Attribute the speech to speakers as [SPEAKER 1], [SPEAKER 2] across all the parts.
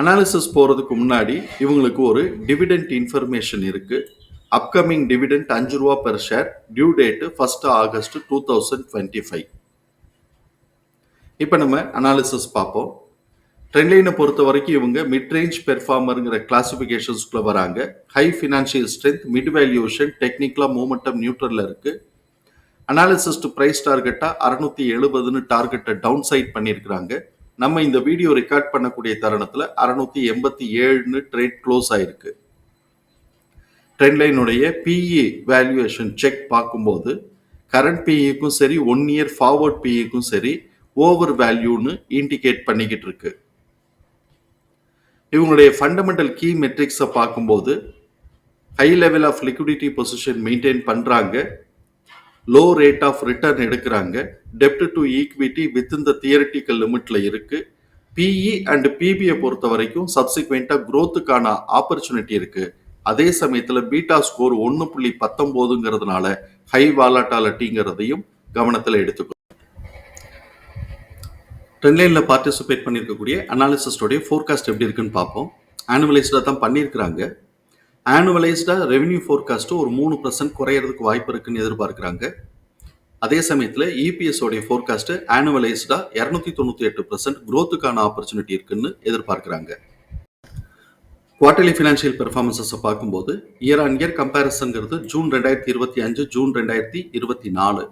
[SPEAKER 1] Analysis போகிறதுக்கு முன்னாடி இவங்களுக்கு ஒரு டிவிடெண்ட் இன்ஃபர்மேஷன் இருக்குது அப்கமிங் டிவிடெண்ட் அஞ்சு ரூபா per share due date first August two thousand twenty five இப்போ நம்ம அனாலிசிஸ் பார்ப்போம். ட்ரெண்ட்லைனை பொறுத்த வரைக்கும் இவங்க மிட் ரேஞ்ச் பெர்ஃபார்மருங்கிற கிளாசிஃபிகேஷன்ஸ்குள்ள வராங்க. High financial strength mid valuation டெக்னிக்கலாக மூமெண்டம் நியூட்ரலில் இருக்குது அனாலிசிஸ்ட் ப்ரைஸ் டார்கெட்டாக அறுநூத்தி எழுபதுன்னு டார்கெட்டை டவுன் சைட் பண்ணியிருக்கிறாங்க. நம்ம இந்த வீடியோ ரெக்கார்ட் பண்ணக்கூடிய தருணத்தில் அறுநூத்தி எண்பத்தி ஏழுன்னு ட்ரேட் க்ளோஸ் ஆயிருக்கு. ட்ரெண்ட்லைனுடைய பிஇ வேல்யூவேஷன் செக் பார்க்கும்போது கரண்ட் பிஇக்கும் சரி ஒன் இயர் ஃபார்வர்ட் பிஇக்கும் சரி ஓவர் வேல்யூன்னு இண்டிகேட் பண்ணிக்கிட்டு இருக்கு. இவங்களுடைய ஃபண்டமெண்டல் கீ மெட்ரிக்ஸை பார்க்கும்போது high level of liquidity position maintain பண்ணுறாங்க லோ ரேட் ஆஃப் ரிட்டர்ன் எடுக்கிறாங்க. டெப்ட் டு ஈக்விட்டி வித் இந்த தியரிட்டிக்கல் லிமிட்ல இருக்கு. பிஇ அண்ட் பிபியை பொறுத்த வரைக்கும் சப்சிக்வெண்ட்டாக க்ரோத்துக்கான ஆப்பர்ச்சுனிட்டி இருக்கு. அதே சமயத்தில் பீட்டா ஸ்கோர் ஒன்று புள்ளி பத்தொம்போதுங்கிறதுனால ஹை வாலாட்டாலிட்டிங்கிறதையும் கவனத்தில் எடுத்துக்கணும் ட்ரெண்ட்லைனில் பார்ட்டிசிபேட் பண்ணியிருக்கக்கூடிய அனாலிசிஸ்டோடைய ஃபோர்காஸ்ட் எப்படி இருக்குன்னு பார்ப்போம். ஆனுவலைஸ்டாக தான் பண்ணியிருக்கிறாங்க ஆனுவலைஸ்டாக ரெவென்யூ ஃபோர்காஸ்ட்டு ஒரு மூணு பர்சன்ட் குறையிறதுக்கு வாய்ப்பு இருக்குன்னு எதிர்பார்க்குறாங்க. அதே சமயத்தில் இபிஎஸ்ஓடைய ஃபோர்காஸ்ட்டு ஆனுவலைஸ்டாக இரநூத்தி தொண்ணூற்றி எட்டு பர்சன்ட் க்ரோத்துக்கான ஆப்பர்ச்சுனிட்டி இருக்குன்னு எதிர்பார்க்குறாங்க. குவார்டர்லி ஃபினான்ஷியல் பெர்ஃபார்மன்ஸஸை பார்க்கும்போது இயர் ஆன் இயர் கம்பேரிசன்கிறது ஜூன் ரெண்டாயிரத்தி இருபத்தி அஞ்சு ஜூன் ரெண்டாயிரத்தி இருபத்தி நாலு.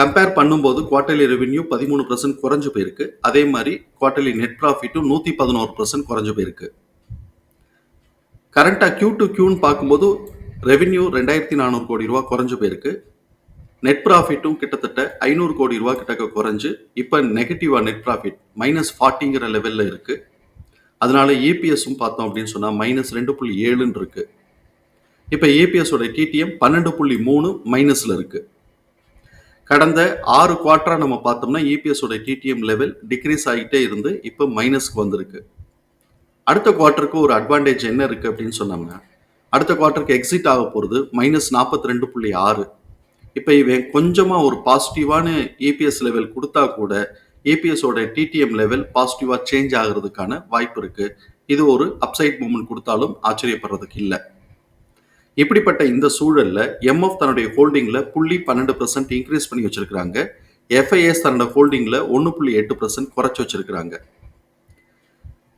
[SPEAKER 1] கம்பேர் பண்ணும்போது குவார்டர்லி ரெவென்யூ பதிமூணு பர்சன்ட் குறைஞ்சு போயிருக்கு. அதே மாதிரி குவார்டர்லி நெட் ப்ராஃபிட்டும் நூற்றி பதினோரு பர்சன்ட் குறைஞ்சு போயிருக்கு. கரண்ட்டாக க்யூ டு க்யூன்னு பார்க்கும்போது ரெவென்யூ ரெண்டாயிரத்தி நானூறு கோடி ரூபா குறைஞ்சு போயிருக்கு. நெட் ப்ராஃபிட்டும் கிட்டத்தட்ட ஐநூறு கோடி ரூபா கிட்டக்க குறைஞ்சு இப்போ நெகட்டிவாக நெட் ப்ராஃபிட் மைனஸ் ஃபார்ட்டிங்கிற லெவலில் இருக்குது அதனால இபிஎஸும் பார்த்தோம் அப்படின்னு சொன்னால் மைனஸ் ரெண்டு புள்ளி ஏழுன்னு இருக்குது இப்போ இபிஎஸோட டிடிஎம் பன்னெண்டு புள்ளி மூணு மைனஸில் இருக்குது கடந்த ஆறு குவார்ட்டராக நம்ம பார்த்தோம்னா இபிஎஸோட டிடிஎம் லெவல் டிக்ரீஸ் ஆகிட்டே இருந்து இப்போ மைனஸ்க்கு வந்திருக்கு. அடுத்த குவார்ட்டருக்கு ஒரு அட்வான்டேஜ் என்ன இருக்குது அப்படின்னு சொன்னோம்னா அடுத்த குவார்ட்டருக்கு எக்ஸிட் ஆக போகிறது மைனஸ் நாற்பத்தி ரெண்டு புள்ளி ஆறு. இப்போ இவன் கொஞ்சமாக ஒரு பாசிட்டிவான ஏபிஎஸ் லெவல் கொடுத்தா கூட ஏபிஎஸோட டிடிஎம் லெவல் பாசிட்டிவாக சேஞ்ச் ஆகிறதுக்கான வாய்ப்பு இருக்குது இது ஒரு அப்சைட் மூமெண்ட் கொடுத்தாலும் ஆச்சரியப்படுறதுக்கு இல்லை. இப்படிப்பட்ட இந்த சூழலில் எம்எஃப் தன்னுடைய ஹோல்டிங்கில் புள்ளி பன்னெண்டு பர்சன்ட் இன்க்ரீஸ் பண்ணி வச்சுருக்கிறாங்க. எஃப்ஐஎஸ் தன்னோட ஹோல்டிங்கில் ஒன்று புள்ளி எட்டு பர்சன்ட் குறைச்சி வச்சுருக்கிறாங்க.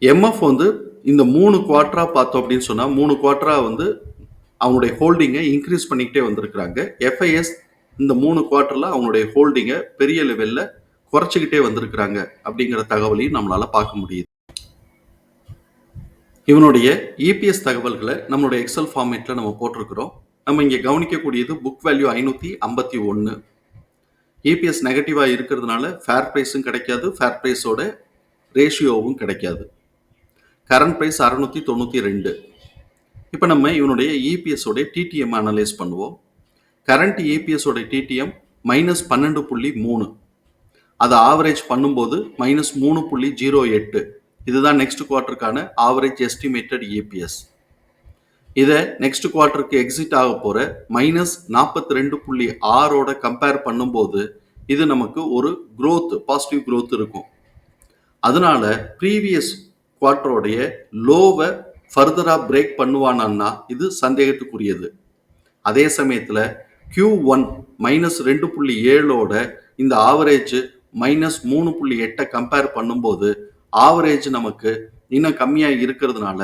[SPEAKER 1] எம்எஃப் வந்து இந்த மூணு குவார்ட்டரா பார்த்தோம் அப்படின்னு சொன்னால் மூணு குவார்ட்டரா வந்து அவனுடைய ஹோல்டிங்கை இன்க்ரீஸ் பண்ணிக்கிட்டே வந்திருக்கிறாங்க. எஃப்ஐஎஸ் இந்த மூணு குவார்டரில் அவனுடைய ஹோல்டிங்கை பெரிய லெவலில் குறைச்சிக்கிட்டே வந்திருக்கிறாங்க அப்படிங்கிற தகவலையும் நம்மளால் பார்க்க முடியுது. இவனுடைய இபிஎஸ் தகவல்களை நம்மளுடைய எக்ஸல் ஃபார்மேட்டில் நம்ம போட்டிருக்கிறோம். நம்ம இங்கே கவனிக்கக்கூடியது புக் வேல்யூ ஐநூற்றி ஐம்பத்தி ஒன்று இபிஎஸ் நெகட்டிவாக இருக்கிறதுனால ஃபேர் ப்ரைஸும் கிடைக்காது ஃபேர் ப்ரைஸோட ரேஷியோவும் கிடைக்காது. கரண்ட் ப்ரைஸ் அறநூற்றி தொண்ணூற்றி ரெண்டு. இப்போ நம்ம இவனுடைய இபிஎஸோடைய டிடிஎம் அனலைஸ் பண்ணுவோம். கரண்ட் இபிஎஸோடைய டிடிஎம் மைனஸ் பன்னெண்டு புள்ளி மூணு. அதை ஆவரேஜ் பண்ணும்போது மைனஸ் மூணு புள்ளி ஜீரோ எட்டு. இதுதான் நெக்ஸ்ட் குவார்ட்டருக்கான ஆவரேஜ் எஸ்டிமேட்டட் இபிஎஸ் இதை நெக்ஸ்ட் குவார்ட்டருக்கு எக்ஸிட் ஆக போகிற மைனஸ் நாற்பத்தி ரெண்டு புள்ளி ஆறோட கம்பேர் பண்ணும்போது இது நமக்கு ஒரு க்ரோத் பாசிட்டிவ் க்ரோத் இருக்கும். அதனால ப்ரீவியஸ் குவார்ட்டரோடைய லோவை ஃபர்தராக பிரேக் பண்ணுவானான்னா இது சந்தேகத்துக்குரியது. அதே சமயத்தில் கியூ ஒன் மைனஸ் ரெண்டு புள்ளி ஏழோட இந்த ஆவரேஜ் மைனஸ் மூணு புள்ளி எட்டை கம்பேர் பண்ணும்போது ஆவரேஜ் நமக்கு இன்னும் கம்மியாக இருக்கிறதுனால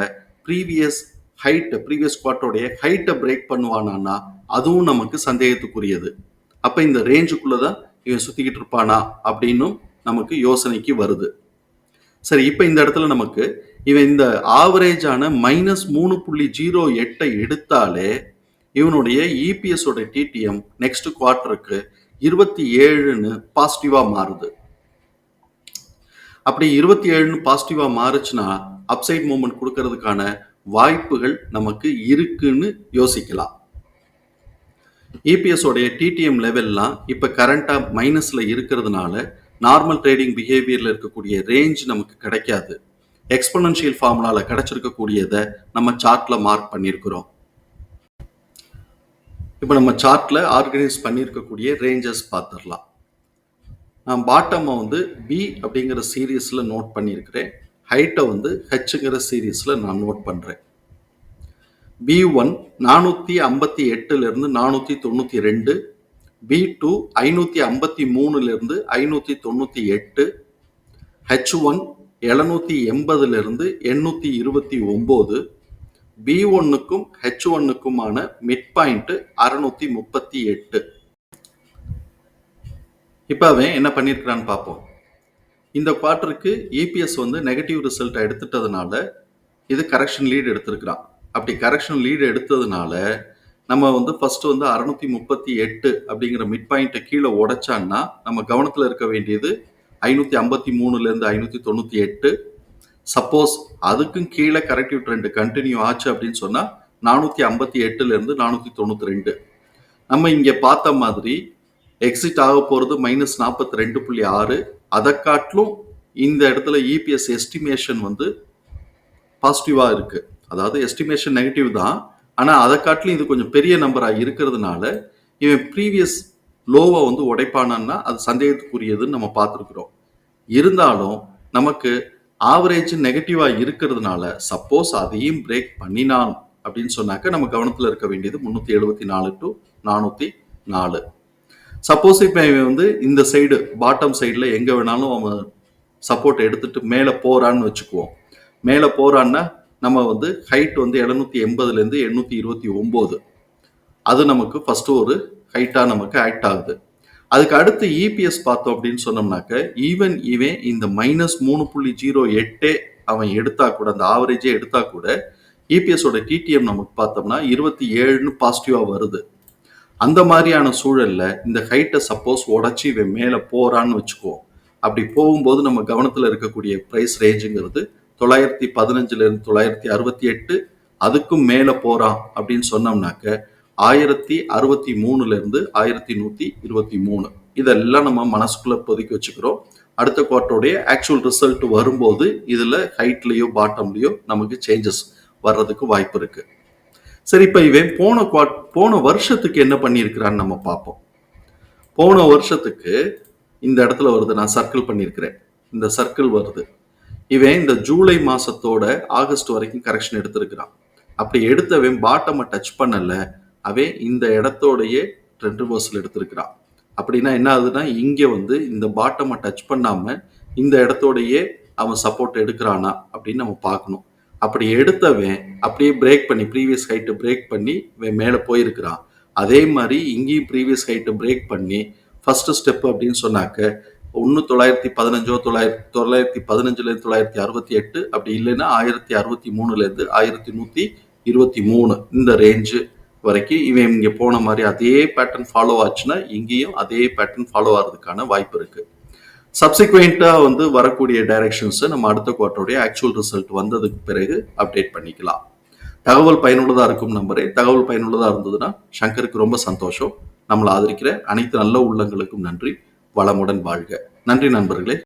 [SPEAKER 1] ப்ரீவியஸ் ஹைட் ப்ரீவியஸ் குவார்ட்டருடைய ஹைட்டை பிரேக் பண்ணுவானான்னா அதுவும் நமக்கு சந்தேகத்துக்குரியது. அப்போ இந்த ரேஞ்சுக்குள்ளே தான் இவன் சுற்றிக்கிட்டு இருப்பானா? அப்படின்னும் நமக்கு யோசனைக்கு வருது. சரி இப்போ இந்த இடத்துல நமக்கு இவன் இந்த ஆவரேஜான மைனஸ் மூணு புள்ளி ஜீரோ எட்டை எடுத்தாலே இவனுடைய இபிஎஸோட டிடிஎம் நெக்ஸ்ட் குவார்ட்டருக்கு இருபத்தி ஏழுன்னு பாசிட்டிவாக மாறுது. அப்படி இருபத்தி ஏழுன்னு பாசிட்டிவாக மாறுச்சுன்னா அப்சைட் மூமெண்ட் கொடுக்கறதுக்கான வாய்ப்புகள் நமக்கு இருக்குன்னு யோசிக்கலாம். இபிஎஸோடைய டிடிஎம் லெவல்லாம் இப்போ கரண்ட்டாக மைனஸில் இருக்கிறதுனால நார்மல் ட்ரேடிங் பிஹேவியரில் இருக்கக்கூடிய ரேஞ்ச் நமக்கு கிடைக்காது. எக்ஸ்பனன்ஷியல் ஃபார்முலால கிடைச்சிருக்கக்கூடியதை நம்ம சார்ட்ல மார்க் பண்ணியிருக்கிறோம் இப்போ நம்ம சார்ட்ல ஆர்கனைஸ் பண்ணியிருக்கக்கூடிய ரேஞ்சஸ் பார்த்துடலாம். நான் பாட்டமை வந்து பி அப்படிங்கிற சீரீஸில் நோட் பண்ணியிருக்கிறேன் ஹைட்டை வந்து ஹெச்ங்கிற சீரீஸில் நான் நோட் பண்ணுறேன் பி ஒன் நானூற்றி ஐம்பத்தி எட்டுலேருந்து நானூற்றி தொண்ணூற்றி ரெண்டு பி டூ ஐநூற்றி ஐம்பத்தி மூணுலேருந்து ஐநூற்றி தொண்ணூற்றி எட்டு ஹெச் ஒன் எழுநூற்றி எண்பதுலேருந்து எண்ணூற்றி இருபத்தி ஒம்பது பி ஒன்னுக்கும் ஹெச் ஒன்னுக்குமான மிட் பாயிண்ட்டு அறுநூத்தி முப்பத்தி எட்டு. இப்போ அவன் என்ன பண்ணியிருக்கிறான்னு பார்ப்போம். இந்த குவார்ட்டருக்கு இபிஎஸ் வந்து நெகட்டிவ் ரிசல்ட் எடுத்துட்டதுனால இது கரெக்ஷன் லீடு எடுத்திருக்கிறான். அப்படி கரெக்ஷன் லீடு எடுத்ததுனால நம்ம வந்து ஃபர்ஸ்ட் வந்து அறுநூத்தி முப்பத்தி எட்டு அப்படிங்கிற மிட் பாயிண்ட்டை கீழே உடைச்சான்னா நம்ம கவனத்தில் இருக்க வேண்டியது ஐநூற்றி ஐம்பத்தி மூணுலேருந்து ஐநூற்றி தொண்ணூற்றி எட்டு. சப்போஸ் அதுக்கும் கீழே கரெக்டிவ் ட்ரெண்டு கண்டினியூ ஆச்சு அப்படின்னு சொன்னால் நானூற்றி ஐம்பத்தி எட்டுலேருந்து நானூற்றி தொண்ணூற்றி ரெண்டு. நம்ம இங்கே பார்த்த மாதிரி எக்ஸிட் ஆக போகிறது மைனஸ் நாற்பத்தி ரெண்டு புள்ளி ஆறு. அதை காட்டிலும் இந்த இடத்துல இபிஎஸ் எஸ்டிமேஷன் வந்து பாசிட்டிவாக இருக்குது அதாவது எஸ்டிமேஷன் நெகட்டிவ் தான். ஆனால் அதை காட்டிலும் இது கொஞ்சம் பெரிய நம்பராக இருக்கிறதுனால இவன் ப்ரீவியஸ் லோவை வந்து உடைப்பானான்னா அது சந்தேகத்துக்குரியதுன்னு நம்ம பார்த்துருக்குறோம். இருந்தாலும் நமக்கு ஆவரேஜ் நெகட்டிவாக இருக்கிறதுனால சப்போஸ் அதையும் பிரேக் பண்ணினான் அப்படின்னு சொன்னாக்க நம்ம கவனத்தில் இருக்க வேண்டியது முந்நூற்றி எழுபத்தி நாலு டு நானூற்றி நாலு. சப்போஸ் இப்போ இவன் வந்து இந்த சைடு பாட்டம் சைடில் எங்கே வேணாலும் அவன் சப்போர்ட் எடுத்துட்டு மேலே போகிறான்னு வச்சுக்குவோம். மேலே போகிறான்னா நம்ம வந்து ஹைட் வந்து எழுநூத்தி எண்பதுலேருந்து எண்ணூற்றி இருபத்தி ஒம்பது. அது நமக்கு ஃபஸ்ட்டு ஒரு ஹைட்டாக நமக்கு ஆக்ட் ஆகுது. அதுக்கு அடுத்து இபிஎஸ் பார்த்தோம் அப்படின்னு சொன்னோம்னாக்க ஈவன் இவன் இந்த மைனஸ் மூணு புள்ளி ஜீரோ எட்டே அவன் எடுத்தா கூட அந்த ஆவரேஜே எடுத்தா கூட இபிஎஸோட டிடிஎம் நமக்கு பார்த்தோம்னா இருபத்தி ஏழுன்னு பாசிட்டிவாக வருது. அந்த மாதிரியான சூழலில் இந்த ஹைட்டை சப்போஸ் உடச்சி இவன் மேலே போகிறான்னு வச்சுக்குவோம் அப்படி போகும்போது நம்ம கவனத்தில் இருக்கக்கூடிய ப்ரைஸ் ரேஞ்சுங்கிறது தொள்ளாயிரத்தி பதினஞ்சுலேருந்து தொள்ளாயிரத்தி அறுபத்தி எட்டு அதுக்கும் மேலே போகிறான் அப்படின்னு சொன்னோம்னாக்க ஆயிரத்தி அறுபத்தி மூணுலேருந்து ஆயிரத்தி நூற்றி இருபத்தி மூணு. இதெல்லாம் நம்ம மனசுக்குள்ளே பொதுக்கி வச்சுக்கிறோம். அடுத்த குவார்ட்டருடைய ஆக்சுவல் ரிசல்ட் வரும்போது இதில் ஹைட்லேயோ பாட்டம்லேயோ நமக்கு சேஞ்சஸ் வர்றதுக்கு வாய்ப்பு இருக்குது சரி இப்போ இவன் போன குவாட் போன வருஷத்துக்கு என்ன பண்ணியிருக்கிறான்னு நம்ம பார்ப்போம். போன வருஷத்துக்கு இந்த இடத்துல வருது நான் சர்க்கிள் பண்ணியிருக்கிறேன். இந்த சர்க்கிள் வருது. இவன் இந்த ஜூலை மாசத்தோட ஆகஸ்ட் வரைக்கும் கரெக்ஷன் எடுத்திருக்கிறான். அப்படி எடுத்தவன் பாட்டமை டச் பண்ணல அவன் இந்த இடத்தோடைய ட்ரெண்ட் ரிவர்சல் எடுத்திருக்கிறான். அப்படின்னா என்ன ஆகுதுன்னா இங்கே வந்து இந்த பாட்டமை டச் பண்ணாம இந்த இடத்தோடையே அவன் சப்போர்ட் எடுக்கிறானா அப்படின்னு நம்ம பார்க்கணும். அப்படி எடுத்தவன் அப்படியே பிரேக் பண்ணி ப்ரீவியஸ் ஹைட்டு பிரேக் பண்ணி இவன் மேலே போயிருக்கிறான். அதே மாதிரி இங்கேயும் ப்ரீவியஸ் ஹைட்டு பிரேக் பண்ணி ஃபர்ஸ்ட் ஸ்டெப் அப்படின்னு சொன்னாக்க ஒன்று தொள்ளாயிரத்தி பதினஞ்சோ தொள்ளாயிரத்தி தொள்ளாயிரத்தி பதினஞ்சுலேருந்து தொள்ளாயிரத்தி அறுபத்தி எட்டு அப்படி இல்லைன்னா ஆயிரத்தி அறுபத்தி மூணுலேருந்து ஆயிரத்தி நூற்றி இருபத்தி மூணு இந்த ரேஞ்சு வரைக்கும் இவன் இங்கே போன மாதிரி அதே பேட்டர்ன் ஃபாலோ ஆச்சுன்னா இங்கேயும் அதே பேட்டர்ன் ஃபாலோ ஆகிறதுக்கான வாய்ப்பு இருக்கு. சப்சிக்வெண்ட்டாக வந்து வரக்கூடிய டைரக்ஷன்ஸை நம்ம அடுத்த குவார்ட்டருடைய ஆக்சுவல் ரிசல்ட் வந்ததுக்கு பிறகு அப்டேட் பண்ணிக்கலாம். தகவல் பயனுள்ளதாக இருக்கும் நம்பரே. தகவல் பயனுள்ளதாக இருந்ததுன்னா சங்கருக்கு ரொம்ப சந்தோஷம். நம்மளை ஆதரிக்கிற அனைத்து நல்ல உள்ளங்களுக்கும் நன்றி. வளமுடன் வாழ்க. நன்றி நண்பர்களே.